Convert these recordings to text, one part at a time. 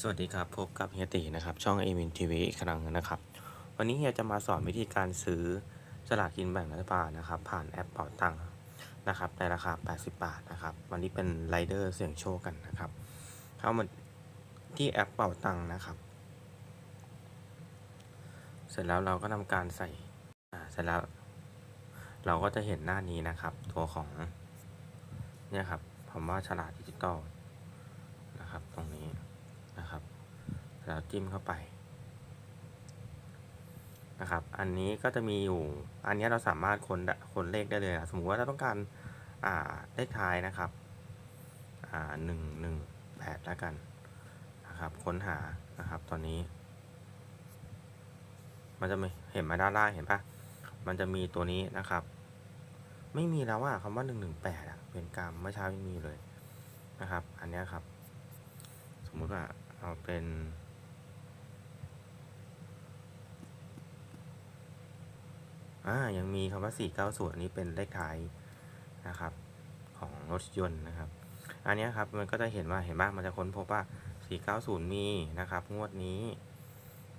สวัสดีครับ พบกับเฮียตีนะครับ ช่องเอมินทีวีอีกครั้งนะครับ วันนี้เฮียจะมาสอนวิธีการซื้อสลากกินแบ่งรัฐบาลนะครับ ผ่านแอปเป๋าตังค์นะครับ ในราคา 80 บาทนะครับ วันนี้เป็นไรเดอร์เสี่ยงโชคกันนะครับ เข้ามาที่แอปเป๋าตังค์นะครับ เสร็จแล้วเราก็ทำการใส่อ่าเสร็จแล้ว เราก็จะเห็นหน้านี้นะครับ ตัวของเนี่ยครับผมว่าฉลากดิจิตอลนะครับ ตรงนี้ นะครับ แล้วจิ้มเข้าไปนะครับ อันนี้ก็จะมีอยู่ อันนี้เราสามารถค้นค้นเลขได้เลยนะสมมุติว่าเราต้องการอ่าเลขท้ายนะครับอ่าหนึ่งหนึ่งแปดแล้วกันนะครับ ค้นหานะครับ ตอนนี้ มันจะมีเห็นมาด้านล่างเห็นปะมันจะมีตัวนี้นะครับ ไม่มีแล้วว่าคำว่าหนึ่งหนึ่งแปดอะเป็นกรรมเมื่อเช้ายังมีเลยนะครับ อันนี้ครับ สมมุติว่าเอาเป็น อ่ายังมีคำว่า 490 อันนี้เป็นเลขท้ายนะครับของรถยนต์นะครับ อันนี้ครับมันก็จะเห็นว่าเห็นบ้างมันจะค้นพบว่า 490 มีนะครับงวดนี้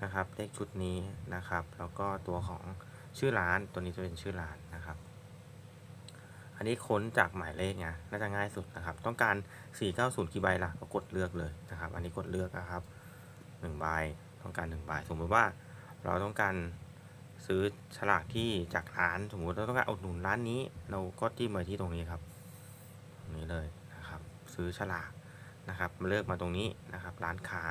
นะครับเลขชุดนี้นะครับแล้วก็ตัวของชื่อร้านตัวนี้จะเป็นชื่อร้านนะครับ อันนี้ค้นจากหมายเลขไงน่าจะง่ายสุดนะครับ ต้องการ 490 กี่ใบล่ะก็กดเลือกเลยนะครับ อันนี้กดเลือกนะครับ1ใบต้องการ1ใบสมมติว่าเราต้องการ ซื้อฉลากที่จากร้านสมมุติเราต้องการอุดหนุนร้านนี้ เราก็จิ้มไปที่ตรงนี้ครับตรงนี้เลยนะครับ ซื้อฉลากนะครับเลือกมาตรงนี้นะครับ ร้านค้า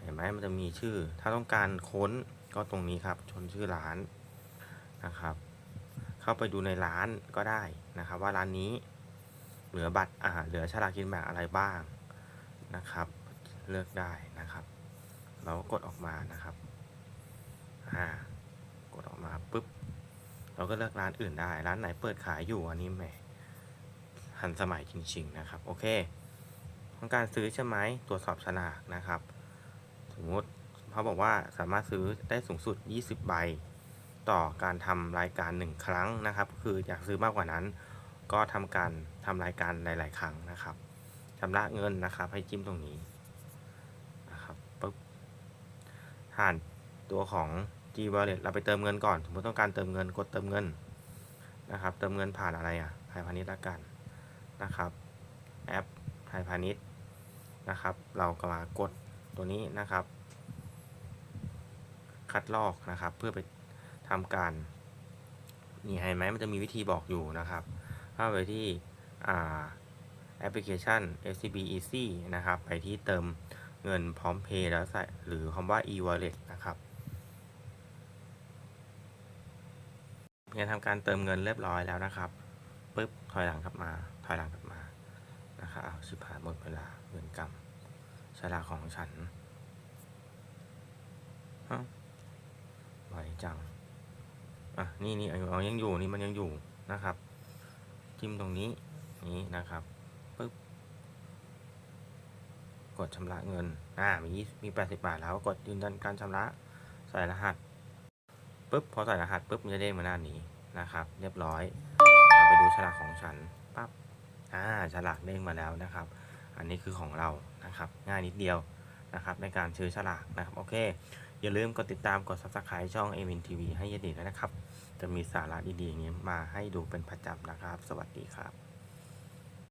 เห็นไหมมันจะมีชื่อ ถ้าต้องการค้นก็ตรงนี้ครับ ชนชื่อร้านนะครับ เข้าไปดูในร้านก็ได้นะครับ ว่าร้านนี้เหลือบัตรอ่าเหลือฉลากกินแบ่งอะไรบ้างนะครับ เลือกได้นะครับ เราก็กดออกมานะครับอ่ากดออกมาปุ๊บ เราก็เลือกร้านอื่นได้ ร้านไหนเปิดขายอยู่อันนี้แหมทันสมัยจริง ๆ นะครับ โอเคต้องการซื้อใช่ไหมตรวจสอบฉลากนะครับ สมมติเขาบอกว่าสามารถซื้อได้สูงสุด 20 ใบ ต่อการทำรายการ 1 ครั้งนะครับ คืออยากซื้อมากกว่านั้น ก็ทำการทำรายการหลาย ๆ ครั้งนะครับชำระเงินนะครับ ให้จิ้มตรงนี้นะครับปุ๊บผ่านตัวของ G Wallet เราไปเติมเงินก่อน สมมติต้องการเติมเงินกดเติมเงินนะครับ เติมเงินผ่านอะไรอะไทยพาณิชย์ละกันนะครับ แอปไทยพาณิชย์นะครับ เราก็มากดตัวนี้นะครับ คัดลอกนะครับ เพื่อไปทำการนี่เห็นไหมมันจะมีวิธีบอกอยู่นะครับเข้าไปที่แอปพลิเคชัน SCB Easy นะครับ ไปที่เติมเงินพร้อมเพย์แล้วใส่หรือคำว่า e-wallet นะครับ เนี่ยทำการเติมเงินเรียบร้อยแล้วนะครับปุ๊บถอยหลังกลับมา ถอยหลังกลับมานะครับอ้าวชิบหายหมดเวลาเงินกรรมฉลาของฉันเอ้าไวจังอะนี่นี่เอายังอยู่นี่มันยังอยู่นะครับ จิ้มตรงนี้นี้นะครับปึ๊บกดชำระเงินอ่ามีมีแปดสิบบาทแล้วกดยืนยันการชำระใส่รหัส ปึ๊บพอใส่รหัสปุ๊บมันจะเด้งมาหน้านี้นะครับ เรียบร้อย เราไปดูฉลากของฉันปั๊บอ่าฉลากเด้งมาแล้วนะครับ อันนี้คือของเรานะครับ ง่ายนิดเดียวนะครับ ในการซื้อฉลากนะครับโอเค อย่าลืมกดติดตามกด subscribe ช่อง a m i n TV ให้ยดีด้วยนะครับ จะมีสาระดีๆอย่างนี้มาให้ดูเป็นประจำนะครับ สวัสดีครับ